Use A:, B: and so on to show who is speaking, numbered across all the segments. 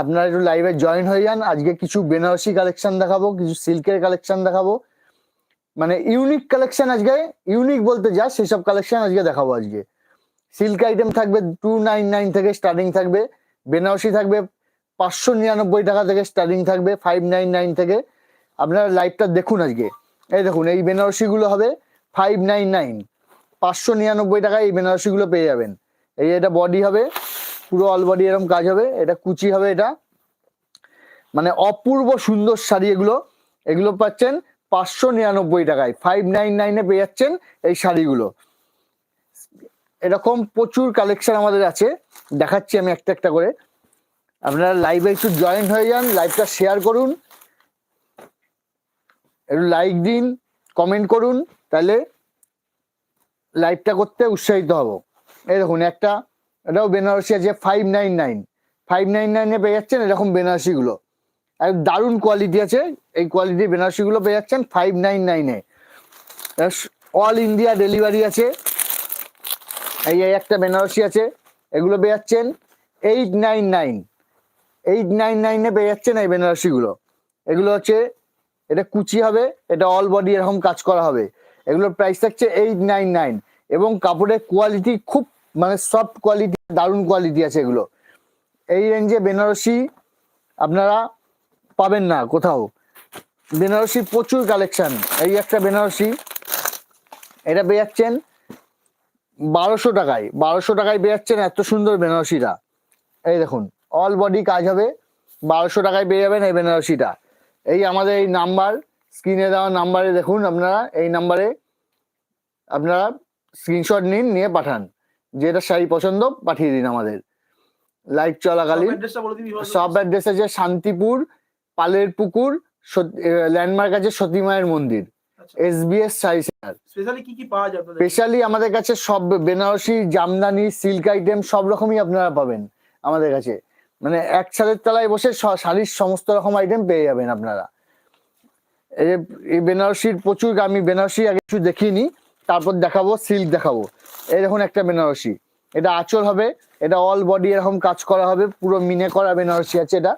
A: আপনারা একটু লাইভে জয়েন হয়ে যান। আজকে কিছু বেনারসি কালেকশন দেখাবো, কিছু সিল্কের কালেকশন দেখাবো। মানে ইউনিক কালেকশন আজকে ইউনিক বলতে যা, সেসব কালেকশন আজকে দেখাবো আজকে। সিল্ক আইটেম থাকবে টু নাইন নাইন থেকে স্টার্টিং থাকবে। বেনারসি থাকবে পাঁচশো নিরানব্বই টাকা থেকে স্টার্টিং থাকবে ফাইভ নাইন নাইন থেকে। আপনারা লাইভটা দেখুন আজকে। এই দেখুন, এই বেনারসিগুলো হবে ফাইভ নাইন নাইন পাঁচশো নিরানব্বই টাকায় এই বেনারসিগুলো পেয়ে যাবেন। এই এটা বডি হবে। পুরো অল বডি এরকম কাজ হবে, এটা কুচি হবে এটা। মানে অপূর্ব সুন্দর শাড়ি এগুলো। এগুলো পাচ্ছেন পাঁচশো নিরানব্বই টাকায়। ফাইভ নাইন নাইনে পেয়ে যাচ্ছেন এই শাড়িগুলো। এরকম প্রচুর কালেকশন আমাদের আছে। দেখাচ্ছি আমি একটা একটা করে। আপনারা লাইভে একটু জয়েন হয়ে যান লাইভটা শেয়ার করুন। একটু লাইক দিন কমেন্ট করুন, তাহলে লাইভটা করতে উৎসাহিত হব। এই দেখুন, একটা এটাও বেনারসি আছে five nine nine five nine নাইনে পেয়ে যাচ্ছেন এরকম বেনারসিগুলো। আর দারুণ কোয়ালিটি আছে, এই কোয়ালিটির বেনারসিগুলো পেয়ে যাচ্ছেন ফাইভ নাইন নাইনে অল ইন্ডিয়া ডেলিভারি আছে। এই একটা বেনারসি আছে, এগুলো পেয়ে যাচ্ছেন eight nine nine eight nine নাইনে পেয়ে যাচ্ছেন এই বেনারসিগুলো। এগুলো হচ্ছে, এটা কুচি হবে, এটা অল বডি এরকম কাজ করা হবে। এগুলোর প্রাইস থাকছে এইট নাইন নাইন এবং কাপড়ের কোয়ালিটি খুব মানে সফট কোয়ালিটি দারুণ কোয়ালিটি আছে এগুলো। এই রেঞ্জে বেনারসি আপনারা পাবেন না কোথাও। বেনারসি প্রচুর কালেকশন এই একটা বেনারসি, এটা পেয়ে যাচ্ছেন বারোশো টাকায়। বারোশো টাকায় পেয়ে যাচ্ছেন এত সুন্দর বেনারসিটা। এই দেখুন অল বডি কাজ হবে। বারোশো টাকায় পেয়ে যাবেন এই বেনারসিটা। এই আমাদের এই নাম্বার স্ক্রিনে দেওয়া নাম্বারে দেখুন আপনারা। এই নাম্বারে আপনারা স্ক্রিনশট নিন, নিয়ে পাঠান। যেটা শাড়ি পছন্দ পাঠিয়ে দিন আমাদের। লাইভ চলাকালীন। সব অ্যাড্রেস আছে শান্তিপুর পালের পুকুর ল্যান্ডমার্ক আছে সতী মায়ের মন্দির। এসবিএস শাড়ি সেন্টার
B: স্পেশালি
A: আমাদের কাছে সব বেনারসি জামদানি সিল্ক আইটেম সব রকমই আপনারা পাবেন আমাদের কাছে। মানে এক ছাদের তলায় বসে শাড়ির সমস্ত রকম আইটেম পেয়ে যাবেন আপনারা। এই বেনারসির প্রচুর আমি বেনারসি আগে কিছু দেখিয়ে নিই। তারপর দেখাবো সিল্ক দেখাবো। এই দেখুন একটা বেনারসি। এটা আঁচল হবে, এটা অল বডি এরকম কাজ করা হবে, পুরো মিনে করা বেনারসি আছে এটা।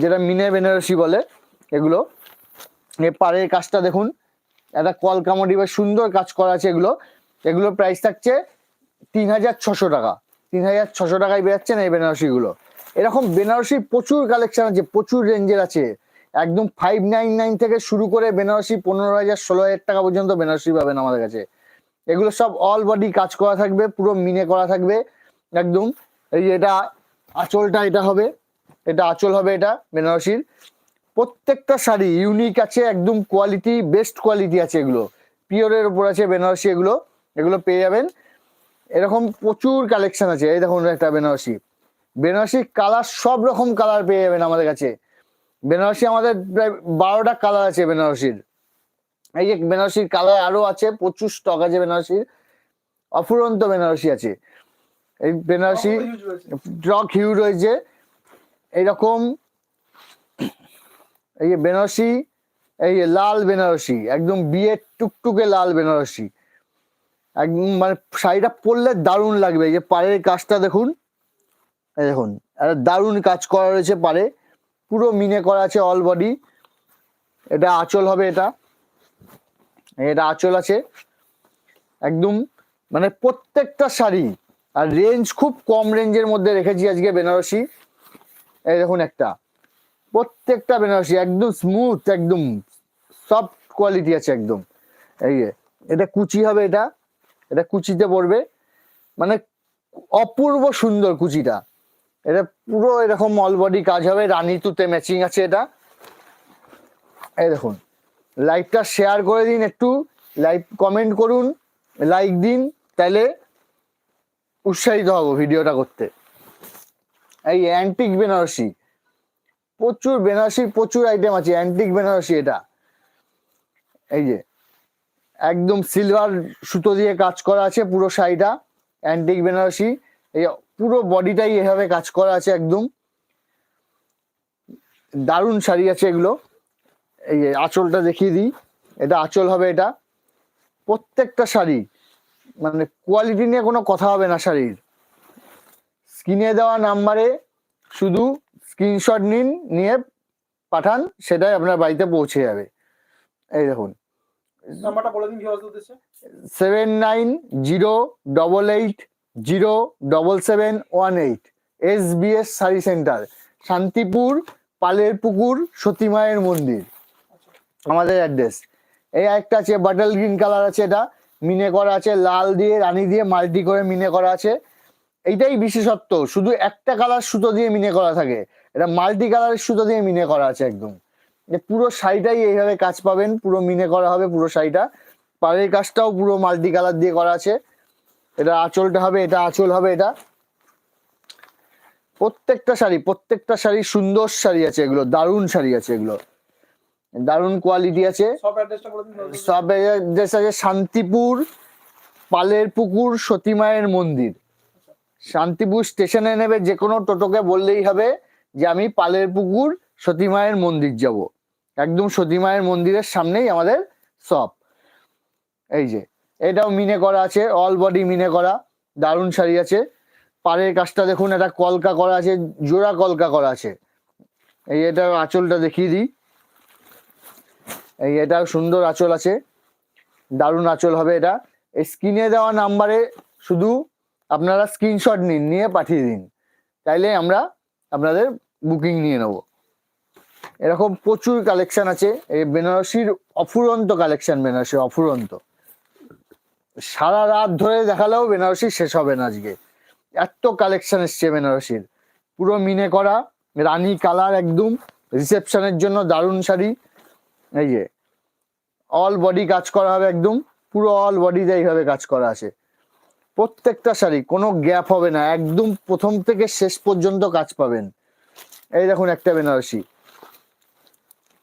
A: যেটা মিনে বেনারসি বলে এগুলো। এ পাড়ের কাজটা দেখুন, একটা কল কামড়ি বা সুন্দর কাজ করা আছে এগুলো। এগুলোর প্রাইস থাকছে তিন হাজার ছশো টাকা। তিন হাজার ছশো টাকায় বেরাচ্ছেন এই বেনারসিগুলো। এরকম বেনারসির প্রচুর কালেকশন আছে, প্রচুর রেঞ্জের আছে। একদম ফাইভ নাইন নাইন থেকে শুরু করে বেনারসি পনেরো হাজার ষোলো হাজার টাকা পর্যন্ত বেনারসি পাবেন আমাদের কাছে। এগুলো সব অল বডি কাজ করা থাকবে, পুরো মিনে করা থাকবে, একদম। এই যে এটা আঁচলটা, এটা হবে। এটা আঁচল হবে এটা বেনারসির। প্রত্যেকটা শাড়ি ইউনিক আছে, একদম কোয়ালিটি বেস্ট কোয়ালিটি আছে এগুলো। পিওরের উপর আছে বেনারসি এগুলো। এগুলো পেয়ে যাবেন। এরকম প্রচুর কালেকশন আছে। এই দেখুন একটা বেনারসি। বেনারসি কালার সব রকম কালার পেয়ে যাবেন আমাদের কাছে। বেনারসি আমাদের প্রায় বারোটা কালার আছে বেনারসির। এই যে বেনারসির কালার আরও আছে প্রচুর স্টক আছে বেনারসির। অফুরন্ত বেনারসি আছে। এই বেনারসি ট্রক হিউ রয়েছে। এইরকম এই যে বেনারসি এই যে লাল বেনারসি একদম বিয়ের টুকটুকে লাল বেনারসি। একদম মানে শাড়িটা পরলে দারুণ লাগবে। এই যে পাড়ের কাজটা দেখুন। দেখুন দারুণ কাজ করা রয়েছে পাড়ে। পুরো মিনে করা আছে অল বডি এটা আঁচল হবে এটা। এটা আঁচল আছে। একদম মানে প্রত্যেকটা শাড়ি। আর রেঞ্জ খুব কম রেঞ্জের মধ্যে রেখেছি আজকে বেনারসি। এই দেখুন একটা। প্রত্যেকটা বেনারসি, একদম স্মুথ একদম সফট কোয়ালিটি আছে একদম। এই এটা কুচি হবে এটা। এটা কুচিতে পড়বে মানে অপূর্ব সুন্দর কুচিটা। এটা পুরো এরকম অল বডি কাজ হবে। রানী তুতে ম্যাচিং আছে এটা। এই দেখুন লাইভটা শেয়ার করে দিন একটু লাইভ কমেন্ট করুন লাইক দিন, তাহলে উৎসাহিত হব ভিডিওটা করতে। এই অ্যান্টিক বেনারসি, প্রচুর বেনারসির প্রচুর আইটেম আছে। অ্যান্টিক বেনারসি এটা। এই যে, একদম সিলভার সুতো দিয়ে কাজ করা আছে পুরো শাড়িটা অ্যান্টিক বেনারসি। এই পুরো বডিটাই এভাবে কাজ করা আছে একদম। দারুণ শাড়ি আছে এগুলো। এই আঁচলটা দেখিয়ে দিই। এটা আঁচল হবে এটা। প্রত্যেকটা শাড়ি মানে কোয়ালিটি নিয়ে কোনো কথা হবে না শাড়ির। স্ক্রিনে দেওয়া নাম্বারে শুধু স্ক্রিনশট নিন নিয়ে পাঠান সেটাই আপনার বাড়িতে পৌঁছে যাবে। এই দেখুন।
B: নাম্বারটা বলে দিন
A: seven nine zero double eight zero double seven one eight S BS sari centre Shantipur পালের পুকুর সতীমায়ের মন্দির। আমাদের অ্যাড্রেস এই একটা আছে বাটল গ্রিন কালার আছে এটা। মিনে করা আছে, লাল দিয়ে, রানি দিয়ে, মাল্টি করে মিনে করা আছে। এইটাই বিশেষত্ব, শুধু একটা কালার সুতো দিয়ে মিনে করা থাকে। এটা মাল্টি কালারের সুতো দিয়ে মিনে করা আছে একদম। পুরো শাড়িটাই এইভাবে কাজ পাবেন, পুরো মিনে করা হবে পুরো শাড়িটা। পাড়ের কাজটাও পুরো মাল্টি কালার দিয়ে করা আছে। এটা আঁচলটা হবে এটা আঁচল হবে এটা। প্রত্যেকটা শাড়ি প্রত্যেকটা শাড়ি সুন্দর শাড়ি আছে এগুলো দারুণ শাড়ি আছে এগুলো। দারুণ কোয়ালিটি আছে।
B: সব
A: অ্যাড্রেস আছে শান্তিপুর পালের পুকুর সতীমায়ের মন্দির। শান্তিপুর স্টেশনে নেবে যে কোনো টোটোকে বললেই হবে যে আমি পালের পুকুর সতীমায়ের মন্দির যাব। একদম সতীমায়ের মন্দিরের সামনেই আমাদের সব এই যে এটাও মিনে করা আছে অল বডি মিনে করা, দারুণ শাড়ি আছে। পাড়ের কাজটা দেখুন এটা কলকা করা আছে, জোড়া কলকা করা আছে। এই এটা আঁচলটা দেখিয়ে দিই। এই এটা সুন্দর আঁচল আছে, দারুণ আঁচল হবে এটা। এই স্ক্রিনে দেওয়া নাম্বারে শুধু আপনারা স্ক্রিনশট নিন, নিয়ে পাঠিয়ে দিন। তাইলে আমরা আপনাদের বুকিং নিয়ে নেব। এরকম প্রচুর কালেকশন আছে, এই বেনারসির অফুরন্ত কালেকশন বেনারসি, অফুরন্ত। সারা রাত ধরে দেখালেও বেনারসি শেষ হবে না আজকে। এত কালেকশন এসছে বেনারসির। পুরো মিনে করা, রানী কালার একদম রিসেপশনের জন্য দারুণ শাড়ি। এই যে অল বডি কাজ করা হবে একদম, পুরো অল বডিতে এইভাবে কাজ করা আছে। প্রত্যেকটা শাড়ি, কোনো গ্যাপ হবে না, একদম প্রথম থেকে শেষ পর্যন্ত কাজ পাবেন। এই দেখুন একটা বেনারসি।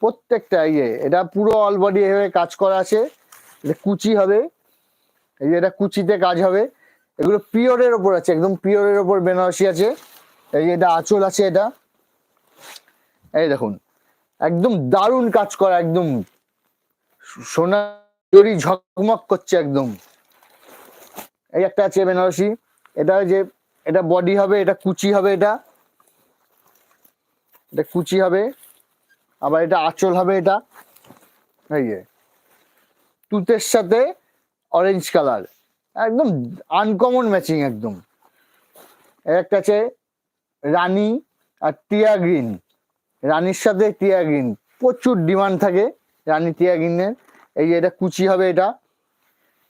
A: প্রত্যেকটা, এই যে, এটা পুরো অল বডি এভাবে কাজ করা আছে। কুচি হবে এই যে এটা কুচিতে কাজ হবে। এগুলো পিওরের ওপর আছে, একদম পিওরের ওপর বেনারসি আছে। এই যে এটা আঁচল আছে এটা। এই দেখুন, একদম দারুণ কাজ করা, একদম সোনা ঝকমক করছে একদম। এই একটা আছে বেনারসি, এটা যে এটা বডি হবে, এটা কুচি হবে এটা। এটা কুচি হবে, আবার এটা আঁচল হবে এটা। এই যে, তুতের সাথে অরেঞ্জ কালার একদম আনকমন ম্যাচিং একদম। একটা আছে রানি আর টিয়া গ্রিন। রানির সাথে টিয়া গ্রিন। প্রচুর ডিমান্ড থাকে রানি টিয়া গ্রিনের। এই যে এটা কুচি হবে এটা।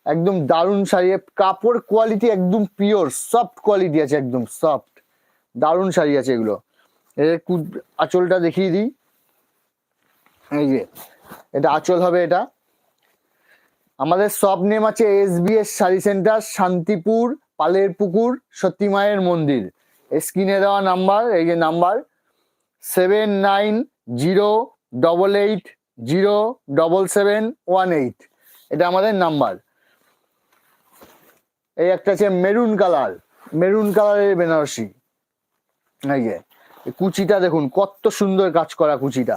A: একদম দারুণ শাড়ি। কাপড় কোয়ালিটি একদম পিওর সফট কোয়ালিটি আছে একদম সফট দারুণ শাড়ি আছে এগুলো। এর আঁচলটা দেখিয়ে দিই। এই যে, এটা আঁচল হবে এটা। আমাদের সব নেম আছে S BS sari centre, Shantipur, পালের পুকুর সত্যিমায়ের মন্দির। স্ক্রিনে দেওয়া নাম্বার, এই যে number, seven nine zero double eight zero double seven one eight. এটা আমাদের নাম্বার। এই একটা আছে মেরুন কালার, মেরুন কালারের বেনারসি। এই যে কুচিটা দেখুন, কত সুন্দর কাজ করা কুচিটা।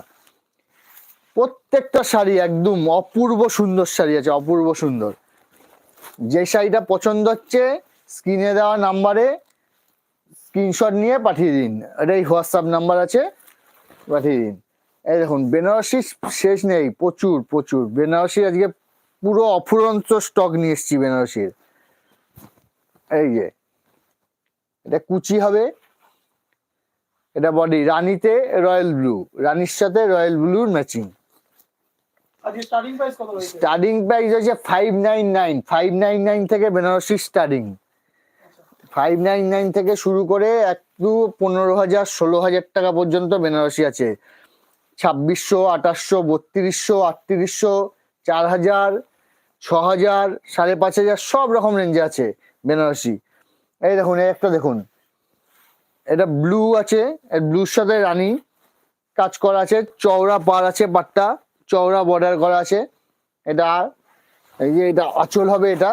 A: প্রত্যেকটা শাড়ি একদম অপূর্ব সুন্দর শাড়ি আছে, অপূর্ব সুন্দর। যে শাড়িটা পছন্দ হচ্ছে স্ক্রিনে দেওয়া নাম্বারে স্ক্রিনশট নিয়ে পাঠিয়ে দিন। এটাই হোয়াটসঅ্যাপ নাম্বার আছে, পাঠিয়ে দিন। এই দেখুন, বেনারসি শেষ নেই, প্রচুর প্রচুর। বেনারসি আজকে পুরো অফুরন্ত স্টক নিয়ে এসছি বেনারসির। এই যে, এটা কুচি হবে, এটা বডি রানীতে রয়্যাল ব্লু রানীর সাথে রয়্যাল ব্লুর ম্যাচিং
B: আজকে স্টার্টিং প্রাইস কত রয়েছে
A: স্টার্টিং প্রাইস হচ্ছে five nine nine five nine nine থেকে Banarasi starting five nine nine থেকে শুরু করে একটু পনেরো হাজার ষোলো হাজার টাকা পর্যন্ত বেনারসি আছে। ছাব্বিশশো আঠাশশো বত্রিশশো আটত্রিশশো চার হাজার ছ হাজার সাড়ে পাঁচ হাজার সব রকম রেঞ্জে আছে বেনারসি এই দেখুন এই একটা দেখুন। এটা ব্লু আছে ব্লুর সাথে রানী কাজ করা আছে চওড়া পার আছে পাটটা। চওড়া বর্ডার করা আছে। এটা, এই যে এটা আঁচল হবে এটা।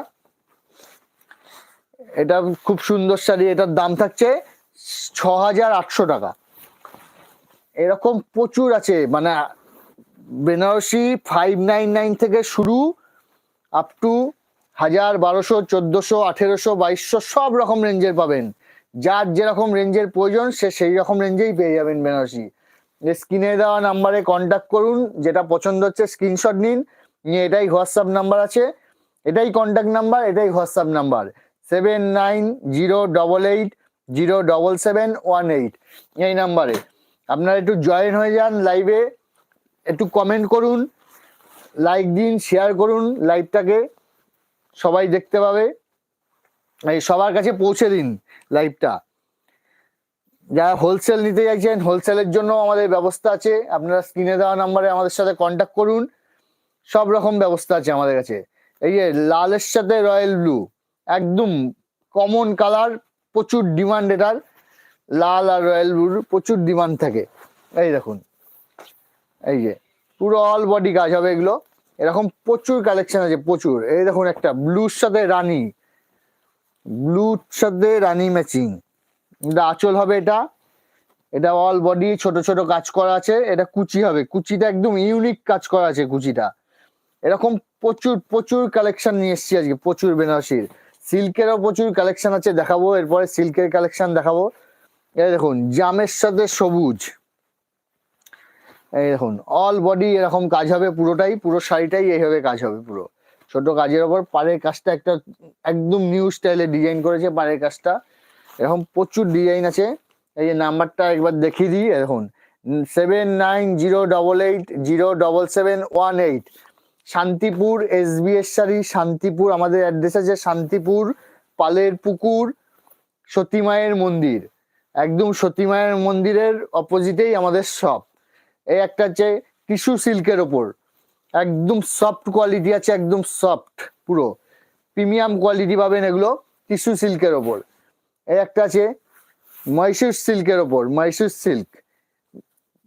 A: এটা খুব সুন্দর শাড়ি, এটার দাম থাকছে ছ হাজার আটশো টাকা। এরকম প্রচুর আছে মানে বেনারসি ফাইভ নাইন নাইন থেকে শুরু আপ টু হাজার বারোশো, চোদ্দোশো, আঠেরোশো, বাইশশো, সব রকম রেঞ্জের পাবেন। যার যেরকম রেঞ্জের প্রয়োজন, সে সেই রকম রেঞ্জেই পেয়ে যাবেন বেনারসি। স্ক্রিনে দেওয়া নাম্বারে কন্ট্যাক্ট করুন, যেটা পছন্দ হচ্ছে স্ক্রিনশট নিন, নিয়ে এটাই হোয়াটসঅ্যাপ নাম্বার আছে। এটাই কন্ট্যাক্ট নাম্বার এটাই WhatsApp number seven nine zero double eight zero double seven one eight এই নাম্বারে। আপনারা একটু জয়েন হয়ে যান লাইভে একটু কমেন্ট করুন লাইক দিন শেয়ার করুন লাইভটাকে সবাই দেখতে পাবে। সবার কাছে পৌঁছে দিন লাইভটা যারা হোলসেল নিতে চাইছেন হোলসেলের জন্য আমাদের ব্যবস্থা আছে। আপনারা স্ক্রিনে দেওয়া নাম্বারে আমাদের সাথে কন্ট্যাক্ট করুন। সব রকম ব্যবস্থা আছে আমাদের কাছে। এই যে লালের সাথে রয়্যাল ব্লু একদম কমন কালার প্রচুর ডিমান্ড এটার। লাল আর রয়্যাল ব্লুর প্রচুর ডিমান্ড থাকে। এই দেখুন। এই যে, পুরো অল বডি কাজ হবে এগুলো। এরকম প্রচুর কালেকশন আছে, প্রচুর। এই দেখুন একটা ব্লুর সাথে রানী। ব্লুর সাথে রানী ম্যাচিং এটা আঁচল হবে এটা। এটা অল বডি ছোট ছোট কাজ করা আছে। এটা কুচি হবে। কুচিটা একদম ইউনিক কাজ করা আছে কুচিটা। এরকম প্রচুর প্রচুর কালেকশন নিয়ে এসেছি আজকে, প্রচুর বেনারসির। সিল্কেরও প্রচুর কালেকশন আছে, দেখাবো। এরপরে সিল্কের কালেকশন দেখাবো। এই দেখুন, জামের সাথে সবুজ। এই দেখুন অল বডি এরকম কাজ হবে পুরোটাই, পুরো শাড়িটাই এইভাবে কাজ হবে পুরো। ছোট কাজের ওপর, পাড়ের কাজটা একটা একদম নিউ স্টাইলে ডিজাইন করেছে পাড়ের কাজটা। এরকম প্রচুর ডিজাইন আছে। এই যে নাম্বারটা একবার দেখিয়ে দিই, এই দেখুন seven nine zero double eight zero double seven one eight Shantipur S sari Shantipur, আমাদের অ্যাড্রেস আছে শান্তিপুর, পালের পুকুর সতী মায়ের মন্দির। একদম সতী মায়ের মন্দিরের অপোজিটেই আমাদের শপ এই একটা হচ্ছে টিস্যু সিল্কের ওপর। একদম সফট কোয়ালিটি আছে, একদম সফট পুরো। প্রিমিয়াম কোয়ালিটি পাবেন এগুলো টিস্যু সিল্কের ওপর। এই একটা আছে মহীশূর সিল্কের ওপর মহীশূর সিল্ক।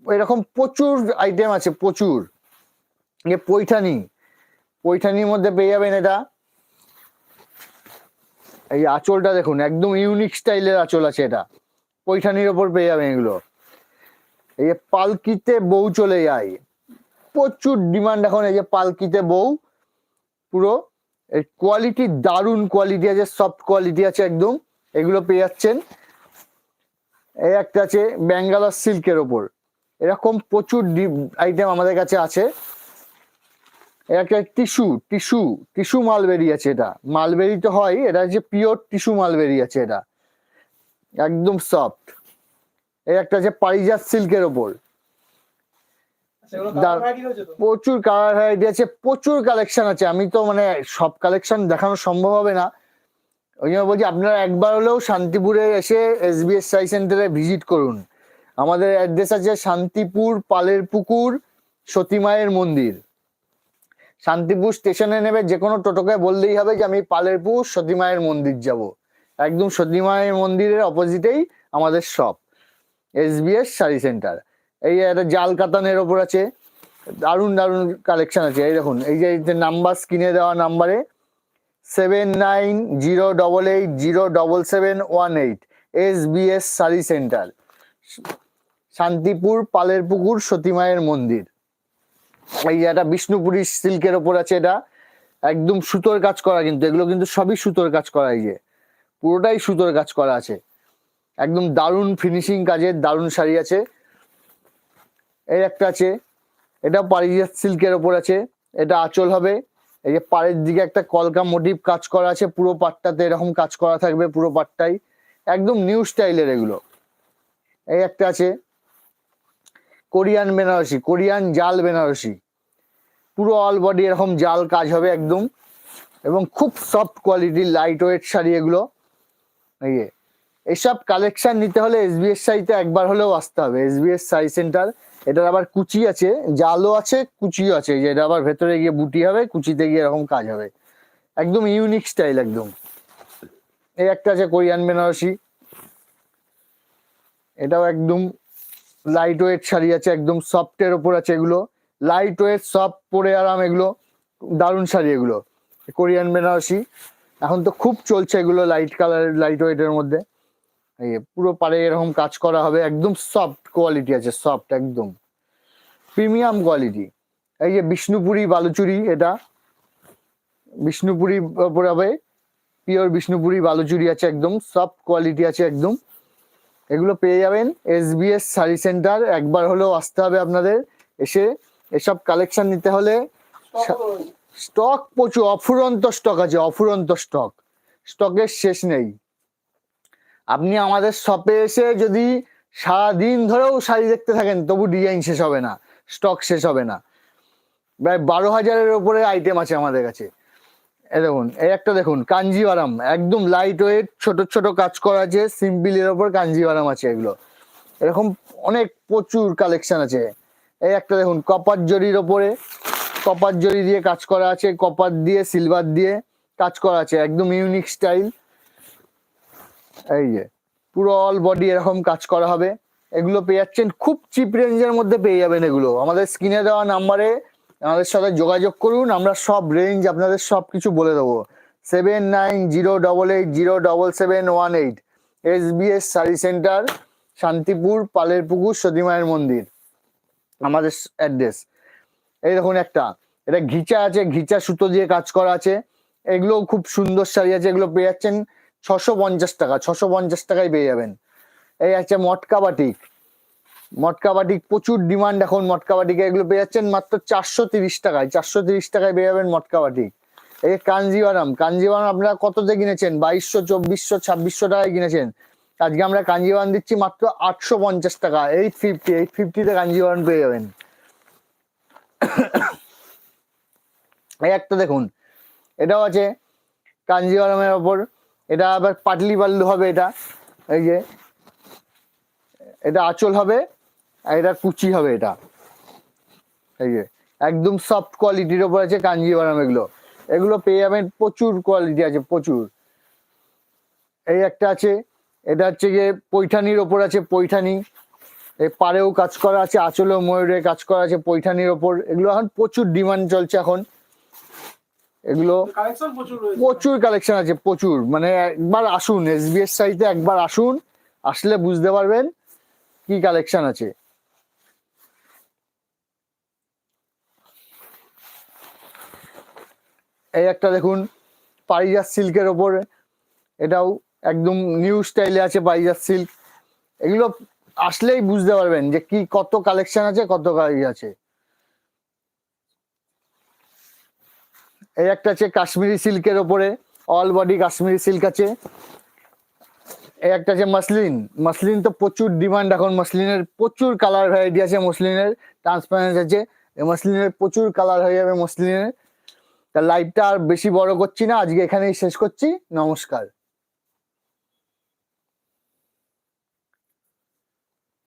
A: এরকম প্রচুর আইটেম আছে, প্রচুর। এ পৈঠানি, পৈঠানির মধ্যে পেয়ে যাবেন এটা। এই আঁচলটা দেখুন, একদম ইউনিক স্টাইলের আঁচল আছে এটা। পৈঠানির ওপর পেয়ে যাবেন এগুলো। এই যে পালকিতে বউ চলে যায়। প্রচুর ডিমান্ড এখন এই যে পালকিতে বউ। পুরো, এই কোয়ালিটি দারুণ কোয়ালিটি আছে সফট কোয়ালিটি আছে একদম। এগুলো পেয়ে যাচ্ছেন। এই একটা আছে ব্যাঙ্গালোর সিল্কের ওপর। এরকম প্রচুর আইটেম আমাদের কাছে আছে। একটা টিস্যু টিস্যু টিস্যু মালবেরি আছে এটা। মালবেরি তো হয় এটা হচ্ছে পিওর টিস্যু মালবেরি আছে এটা। একদম সফট এই একটা আছে পারিজাত সিল্কের ওপর।
B: তো?
A: প্রচুর কালার ভ্যারাইটি আছে প্রচুর কালেকশন আছে। আমি তো মানে সব কালেকশন দেখানো সম্ভব হবে না। ওই জন্য বলছি, আপনারা একবার হলেও শান্তিপুরে এসে এস বি এস সাই সেন্টারে ভিজিট করুন। আমাদের অ্যাড্রেস আছে শান্তিপুর পালের পুকুর, সতী মায়ের মন্দির। শান্তিপুর স্টেশনে নেবে যে কোনো টোটোকে বললেই হবে যে, আমি পালেরপুর সতী মায়ের মন্দির যাব। একদম সতী মায়ের মন্দিরের অপোজিটেই আমাদের shop S B S sari centre এই একটা জাল কাতানের ওপর আছে। দারুণ দারুণ কালেকশন আছে। এই দেখুন, এই যে নাম্বার স্ক্রিনে দেওয়া নাম্বারে seven nine zero double eight zero double seven one eight S B S sari centre Shantipur পালের পুকুর সতী মায়ের মন্দির। এই একটা বিষ্ণুপুরী সিল্কের ওপর আছে এটা। একদম সুতোর কাজ করা কিন্তু, এগুলো কিন্তু সবই সুতোর কাজ করা, এই যে পুরোটাই সুতোর কাজ করা আছে। একদম দারুণ ফিনিশিং কাজের, দারুণ শাড়ি আছে। এর একটা আছে, এটা পারিজাত সিল্কের ওপর আছে, এটা আঁচল হবে। এই যে পাড়ের দিকে একটা কলকা মোটিভ কাজ করা আছে, পুরো পাটটাতে এরকম কাজ করা থাকবে পুরো পাটটাই। একদম নিউ স্টাইলের এগুলো। এই একটা আছে, কোরিয়ান বেনারসি, কোরিয়ান জাল বেনারসি। পুরো অল বডি এরকম জাল কাজ হবে একদম। এবং খুব সফট কোয়ালিটির লাইট ওয়েট শাড়ি এগুলো। এই এসব কালেকশন নিতে হলে এসবিএস শাড়িতে একবার হলেও আসতে হবে। এস এসবিএস সাই সেন্টার এটার আবার কুচি আছে, জালও আছে, কুচিও আছে যে এটা আবার ভেতরে গিয়ে বুটি হবে, কুচিতে গিয়ে এরকম কাজ হবে। একদম ইউনিক স্টাইল একদম। এই একটা আছে কোরিয়ান বেনারসি। এটাও একদম লাইট ওয়েট শাড়ি আছে, একদম সফটের ওপর আছে এগুলো। লাইট ওয়েট সফট পরে আরাম এগুলো। দারুণ শাড়ি এগুলো। কোরিয়ান বেনারসি। এখন তো খুব চলছে এগুলো লাইট কালারের লাইট ওয়েটের মধ্যে। পুরো পারে এরকম কাজ করা হবে একদম সফট কোয়ালিটি আছে সফট একদম। প্রিমিয়াম কোয়ালিটি এই যে বিষ্ণুপুরি বালুচুরি এটা বিষ্ণুপুরি হবে পিওর বিষ্ণুপুরি বালুচুরি আছে একদম সফট কোয়ালিটি আছে একদম। এগুলো পেয়ে যাবেন এস এসবিএস শাড়ি সেন্টার একবার হলেও আসতে হবে আপনাদের। এসে এসব কালেকশন নিতে হলে? স্টক প্রচুর অফুরন্ত স্টক আছে অফুরন্ত স্টক স্টকের শেষ নেই। আপনি আমাদের শপে এসে যদি সারাদিন ধরেও শাড়ি দেখতে থাকেন, তবু ডিজাইন শেষ হবে না স্টক শেষ হবে না। প্রায় বারো হাজারের ওপরে আইটেম আছে আমাদের কাছে। এ দেখুন, এই একটা দেখুন কাঞ্জিওয়ারাম একদম লাইট ওয়েট ছোট ছোট কাজ করা আছে সিম্পলের ওপর কাঞ্জিওয়ারাম আছে এগুলো। এরকম অনেক প্রচুর কালেকশন আছে। এই একটা দেখুন কপার জরির ওপরে কপার জরি দিয়ে কাজ করা আছে কপার দিয়ে সিলভার দিয়ে কাজ করা আছে, একদম ইউনিক স্টাইল এই যে, পুরো অল বডি এরকম কাজ করা হবে। এগুলো পেয়ে যাচ্ছেন, খুব চিপ রেঞ্জের মধ্যে পেয়ে যাবেন এগুলো। আমাদের স্ক্রিনে দেওয়া নাম্বারে আমাদের সাথে যোগাযোগ করুন, আমরা সব রেঞ্জ আপনাদের সব কিছু বলে দেবো। Seven nine zero double eight zero double seven one eight S BS sari centre Shantipur পালের পুকুর সতীমায়ের মন্দির। আমাদের অ্যাড্রেস এই দেখুন একটা, এটা ঘিচা আছে, ঘিচা সুতো দিয়ে কাজ করা আছে। এগুলো খুব সুন্দর শাড়ি আছে, এগুলো পেয়ে যাচ্ছেন। ছশো পঞ্চাশ টাকা, ছশো পঞ্চাশ টাকায় পেয়ে যাবেন। এই আছে মটকা বাটিক মটকা বাটিক প্রচুর ডিমান্ড এখন মটকা বাটিকে এগুলো পেয়ে যাচ্ছেন মাত্র চারশো তিরিশ টাকায়। চারশো তিরিশ টাকায় পেয়ে যাবেন মটকা বাটিক এই কাঞ্জিওয়ারাম কাঞ্জিওয়ারাম আপনারা কততে কিনেছেন? বাইশশো, চব্বিশশো, ছাব্বিশশো টাকায় কিনেছেন। আজকে আমরা কাঞ্জিওয়ারাম দিচ্ছি মাত্র আটশো পঞ্চাশ টাকা। এইট ফিফটি, এইট ফিফটিতে কাঞ্জিওয়ারাম পেয়ে যাবেন। এই একটা দেখুন। এটাও আছে কাঞ্জিওয়ারামের ওপর। এটা আবার পাটলি পাল্লু হবে এটা, এই যে। এটা আঁচল হবে, আর এটা কুচি হবে এটা। এই যে, একদম সফট কোয়ালিটির ওপর আছে কাঞ্জিওয়ারাম এগুলো। এগুলো পেয়ে যাবেন, প্রচুর কোয়ালিটি আছে, প্রচুর। এই একটা আছে, এটা হচ্ছে গিয়ে পৈঠানির ওপর আছে পৈঠানি। এই পাড়েও কাজ করা আছে, আঁচলেও ময়ূরে কাজ করা আছে পৈঠানির ওপর। এগুলো এখন প্রচুর ডিমান্ড চলছে এখন। এগুলো
B: প্রচুর
A: কালেকশন আছে প্রচুর। মানে একবার আসুন এসবিএস সাইটে একবার আসুন আসলে বুঝতে পারবেন কি কালেকশন আছে। এই একটা দেখুন পারিজাত সিল্কের ওপরে। এটাও একদম নিউ স্টাইলে আছে পারিজাত সিল্ক এগুলো আসলেই বুঝতে পারবেন যে কি কত কালেকশন আছে কত কাজ আছে। এই একটা আছে কাশ্মীরি সিল্কের ওপরে অল বডি কাশ্মীরি সিল্ক আছে। এই একটা আছে মাসলিন মাসলিন তো প্রচুর ডিমান্ড এখন, মাসলিনের প্রচুর কালার ভ্যারাইটি আছে, মসলিনের ট্রান্সপারেন্স আছে। মসলিনের প্রচুর কালার হয়ে যাবে মসলিনের। তা লাইভটা আর বেশি বড় করছি না, আজকে এখানেই শেষ করছি, নমস্কার।